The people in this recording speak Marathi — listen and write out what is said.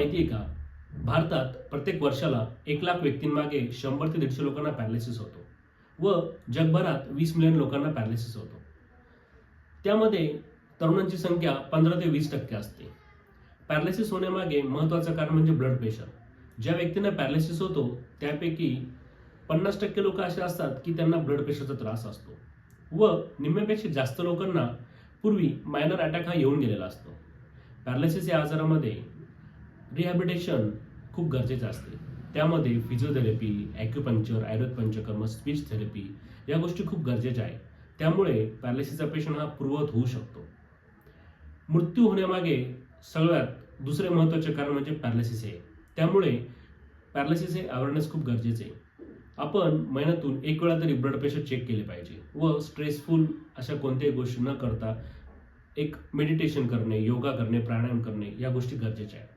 माहिती आहे का? भारतात प्रत्येक वर्षाला एक लाख व्यक्तींमागे शंभर ते दीडशे लोकांना पॅरालिसिस होतो व जगभरात वीस मिलियन लोकांना पॅरालिसिस होतो. त्यामध्ये तरुणांची संख्या पंधरा ते वीस टक्के असते. पॅरालिसिस होण्यामागे महत्त्वाचं कारण म्हणजे ब्लड प्रेशर. ज्या व्यक्तींना पॅरालिसिस होतो त्यापैकी पन्नास टक्के लोक असे असतात की त्यांना ब्लड प्रेशरचा त्रास असतो व निम्म्यापेक्षा जास्त लोकांना पूर्वी मायनर अटॅक हा येऊन गेलेला असतो. पॅरालिसिस या आजारामध्ये रिहॅबिटेशन खूप गरजेचं असते. त्यामध्ये physiotherapy acupuncture Ayurveda Panchakarma speech therapy या गोष्टी खूप गरजेच्या आहेत. त्यामुळे पॅरालिसिसचा पेशंट हा पूर्ववत होऊ शकतो. मृत्यू होण्यामागे सगळ्यात दुसरे महत्त्वाचे कारण म्हणजे पॅरालिसिस आहे. त्यामुळे पॅरालिसिस हे अवेअरनेस खूप गरजेचे आहे. आपण महिन्यातून एक वेळा तरी ब्लड प्रेशर चेक केले पाहिजे व स्ट्रेसफुल अशा कोणत्याही गोष्टी न करता एक मेडिटेशन करणे योगा करणे प्राणायाम करणे या गोष्टी गरजेच्या आहेत.